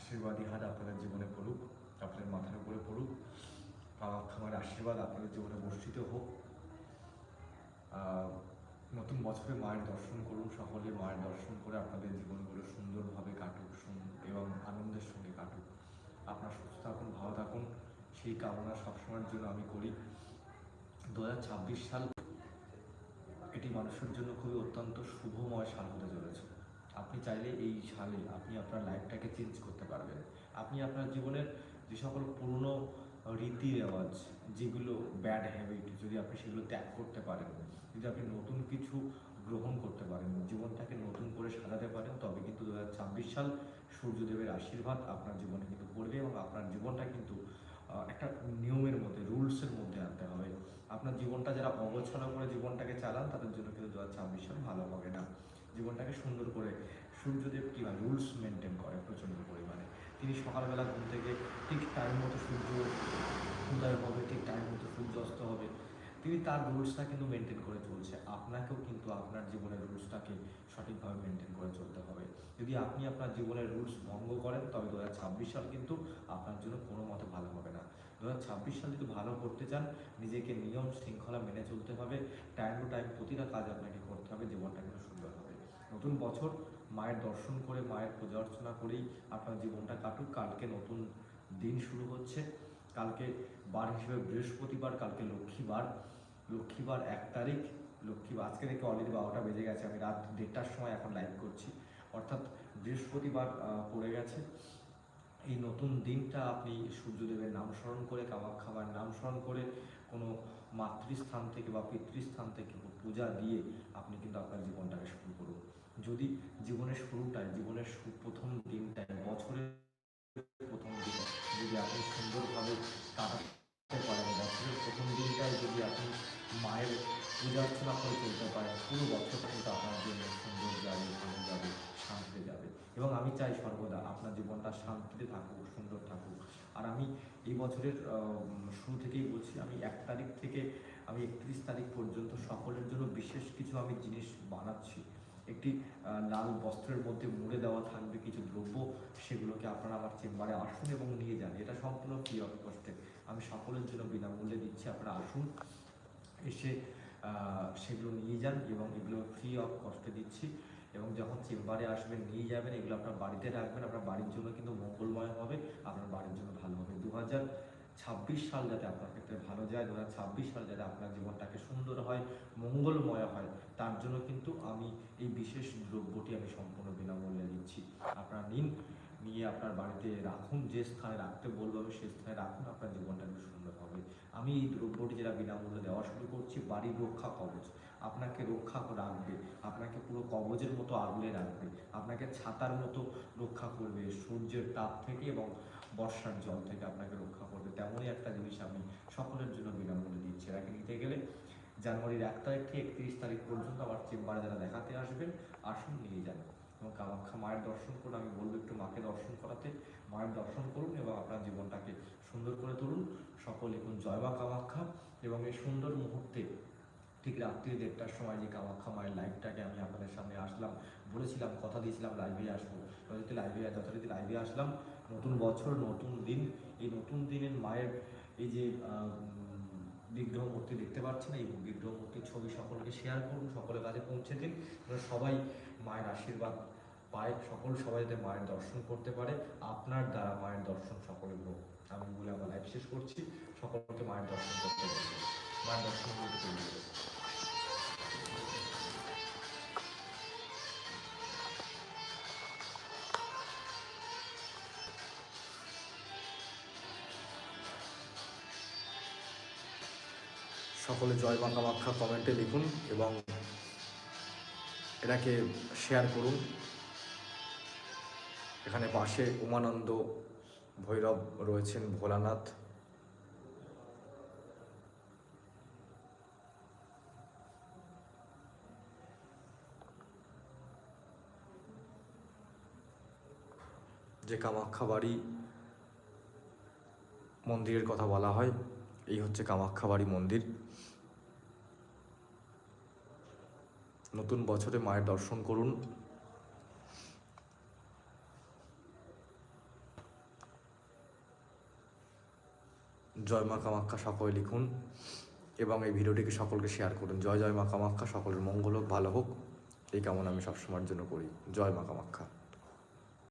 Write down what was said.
আশীর্বাদী হাত আপনাদের জীবনে পড়ুক, আপনাদের মাথার উপরে পড়ুক। মায়ের আশীর্বাদ আপনাদের জীবনে বর্ষিত হোক। নতুন বছরে মায়ের দর্শন করুন, সকলে মায়ের দর্শন করে আপনাদের জীবনগুলো সুন্দরভাবে কাটুক এবং আনন্দের সঙ্গে কাটুক। আপনার সুস্থ থাকুন, ভালো থাকুন। সেই কামনা সবসময়ের জন্য আমি করি। দু হাজার ছাব্বিশ সাল এটি মানুষের জন্য খুবই অত্যন্ত শুভময় সাল হতে চলেছে। চাইলে এই সালে আপনি আপনার লাইফটাকে চেঞ্জ করতে পারবেন। আপনি আপনার জীবনের যে সকল পুরনো রীতি রেওয়াজ, যেগুলো ব্যাড হ্যাবিট যদি আপনি সেগুলো ত্যাগ করতে পারেন, যদি আপনি নতুন কিছু গ্রহণ করতে পারেন, জীবনটাকে নতুন করে সাজাতে পারেন, তবে কিন্তু দুহাজার ছাব্বিশ সাল সূর্যদেবের আশীর্বাদ আপনার জীবনে কিন্তু পড়বে এবং আপনার জীবনটা কিন্তু একটা নিয়মের মধ্যে, রুলসের মধ্যে আনতে হবে। আপনার জীবনটা যারা অগোছালো করে জীবনটাকে চালান, তাদের জন্য কিন্তু দু হাজার ছাব্বিশ সাল ভালো হবে না। জীবনটাকে সুন্দর করে সূর্যদেব কী হয় রুলস মেনটেন করে প্রচণ্ড পরিমাণে। তিনি সকালবেলা ঘুম থেকে ঠিক টাইম মতো সূর্য উদয় হবে, ঠিক টাইম মতো সূর্য অস্ত হবে। তিনি তার রুলসটা কিন্তু মেনটেন করে চলছে। আপনাকেও কিন্তু আপনার জীবনের রুলসটাকে সঠিকভাবে মেনটেন করে চলতে হবে। যদি আপনি আপনার জীবনের রুলস ভঙ্গ করেন, তবে দু হাজার ছাব্বিশ সাল কিন্তু আপনার জন্য কোনো মতে ভালো হবে না। দু হাজার ছাব্বিশ সাল যদি ভালো করতে চান, নিজেকে নিয়ম শৃঙ্খলা মেনে চলতে হবে। টাইম টু টাইম প্রতিটা কাজ আপনাকে করতে হবে। জীবনটা কিন্তু সুন্দর নতুন বছর মায়ের দর্শন করে, মায়ের পূজা অর্চনা করেই আপনার জীবনটা কাটুক। কালকে নতুন দিন শুরু হচ্ছে। কালকে বার হিসেবে বৃহস্পতিবার, কালকে লক্ষ্মীবার লক্ষ্মীবার এক তারিখ। লক্ষ্মীবার আজকে থেকে অলরেডি বারোটা বেজে গেছে। আমি রাত দেড়টার সময় এখন লাইভ করছি। অর্থাৎ বৃহস্পতিবার পড়ে গেছে। এই নতুন দিনটা আপনি সূর্যদেবের নাম স্মরণ করে মায়ের নাম স্মরণ করে, কোনো মাতৃস্থান থেকে বা পিতৃস্থান থেকে পূজা দিয়ে আপনি কিন্তু আপনার জীবনটাকে শুরু করুন। যদি জীবনের শুরুটায়, জীবনের প্রথম দিনটায়, বছরের প্রথম দিনে যদি আপনি সুন্দরভাবে কাটাতে পারেন, বছরের প্রথম দিনটায় যদি আপনি মায়ের পূজা অর্চনা করে চলতে পারেন, পুরো বছর কিন্তু আপনার জন্য সুন্দর যাবে, ভালো যাবে, শান্তিতে যাবে। এবং আমি চাই সর্বদা আপনার জীবনটা শান্তিতে থাকুক, সুন্দর থাকুক। আর আমি এই বছরের শুরু থেকেই বলছি, আমি এক তারিখ থেকে, আমি একত্রিশ তারিখ পর্যন্ত সকলের জন্য বিশেষ কিছু আমি জিনিস বানাচ্ছি। একটি লাল বস্ত্রের মধ্যে মুড়ে দেওয়া থাকবে কিছু দ্রব্য, সেগুলোকে আপনারা আমার চেম্বারে আসুন এবং নিয়ে যান। এটা সম্পূর্ণ ফ্রি অফ কস্টে আমি সকলের জন্য বিনামূল্যে দিচ্ছি, আপনারা আসুন, এসে সেগুলো নিয়ে যান এবং এগুলো ফ্রি অফ কস্টে দিচ্ছি। এবং যখন চেম্বারে আসবেন, নিয়ে যাবেন, এগুলো আপনার বাড়িতে রাখবেন। আপনার বাড়ির জন্য কিন্তু মঙ্গলময় হবে, আপনার বাড়ির জন্য ভালো হবে। দু হাজার ছাব্বিশ সাল যাতে আপনার ক্ষেত্রে ভালো যায়, দু ছাব্বিশ সাল যাতে আপনার জীবনটাকে সুন্দর হয়, মঙ্গলময় হয়, তার জন্য কিন্তু আমি এই বিশেষ দ্রব্যটি আমি সম্পূর্ণ বিনামূল্যে দিচ্ছি। আপনারা নিন, নিয়ে আপনার বাড়িতে রাখুন, যে স্থানে রাখতে বলব আমি সেই স্থানে রাখুন, আপনার জীবনটা একটু সুন্দর হবে। আমি এই দ্রব্যটি যেটা বিনামূল্যে দেওয়া শুরু করছি, বাড়ির রক্ষা কবচ। আপনাকে রক্ষা রাখবে, আপনাকে পুরো কবজের মতো আগলে রাখবে, আপনাকে ছাতার মতো রক্ষা করবে, সূর্যের তাপ থেকে এবং বর্ষার জল থেকে আপনাকে রক্ষা করবে। তেমনই একটা জিনিস আমি সকলের জন্য বিনামূল্যে দিচ্ছি। এটাকে নিতে গেলে জানুয়ারির এক তারিখ থেকে একত্রিশ তারিখ পর্যন্ত আমার চেম্বারে যারা দেখাতে আসবেন, আসুন নিয়ে যান। এবং কামাখ্যা মায়ের দর্শন করুন, আমি বলব একটু মাকে দর্শন করাতে। মায়ের দর্শন করুন এবং আপনার জীবনটাকে সুন্দর করে তুলুন। সকল লিখুন জয় মা কামাখ্যা। এবং এই সুন্দর মুহূর্তে ঠিক রাত্রি দেড়টার সময় যে কামাখ্যা মায়ের লাইভটাকে আমি আপনাদের সামনে আসলাম, বলেছিলাম, কথা দিয়েছিলাম লাইভে আসব। যথারীতি লাইভে যথারীতি লাইভে আসলাম। নতুন বছর, নতুন দিন। এই নতুন দিনের মায়ের এই যে বিগ্রহ মূর্তি দেখতে পাচ্ছেন, এই বিগ্রহ মূর্তির ছবি সকলকে শেয়ার করুন সকলের কাছে পৌঁছে দিন। সবাই মায়ের আশীর্বাদ পায়, সকল সবাই যাতে মায়ের দর্শন করতে পারে, আপনার দ্বারা মায়ের দর্শন সকলের হোক। আমি বলে আমার লাইভ শেষ করছি। সকলকে মায়ের দর্শন করতে বলব মায়ের দর্শন করতে সকলে জয় মা কামাখ্যা কমেন্টে লিখুন এবং এটাকে শেয়ার করুন। এখানে পাশে উমানন্দ ভৈরব রয়েছেন ভোলানাথ। যে কামাখ্যা বাড়ি মন্দিরের কথা বলা হয়। এই হচ্ছে কামাখ্যাবাড়ি মন্দির। নতুন বছরে মায়ের দর্শন করুন। জয় মা কামাখ্যা সকলে লিখুন এবং এই ভিডিওটিকে সকলকে শেয়ার করুন। জয় জয় মা কামাখ্যা, সকলের মঙ্গল হোক, ভালো হোক। এই কামনা আমি সবসময়ের জন্য করি। জয় মা কামাখ্যা।